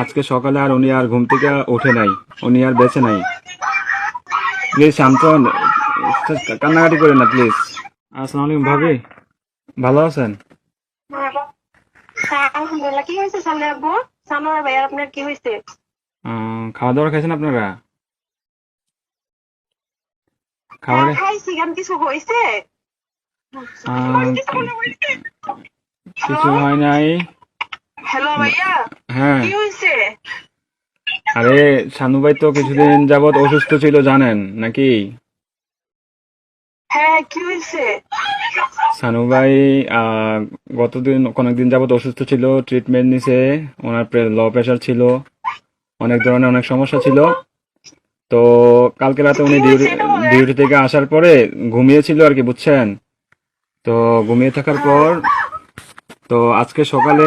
আজকে সকালে আর উনি আর ঘুম থেকে ওঠে নাই উনি আর বেঁচে নাই। প্লিজ শান্তন কান্নাকাটি করেন না প্লিজ। আসসালামু আলাইকুম ভাবি। ভালো আছেন? হ্যাঁ কি হয়েছে সামনে আব্বু? সামনে ভাইয়ার আপনার কি হয়েছে? খাওয়া দাওয়া খাইছেন আপনারা? খাওয়া খাইছি গান কিছু হয়েছে। আহ, কিছু হয় নাই। হ্যালো ভাইয়া হ্যাঁ। কি হয়েছে আরে শানু ভাই তো কিছুদিন যাবত অসুস্থ ছিল জানেন নাকি? হ্যাঁ কি সানু ভাই গতদিন কয়েকদিন যাবত অসুস্থ ছিল ট্রিটমেন্ট নিছে ওনার লো প্রেশার ছিল অনেক ধরনের অনেক সমস্যা ছিল। তো কালকে রাতে উনি ডিউটি ডিউটি থেকে আসার পরে ঘুমিয়েছিল আর কি বুঝছেন? তো ঘুমিয়ে থাকার পর তো আজকে সকালে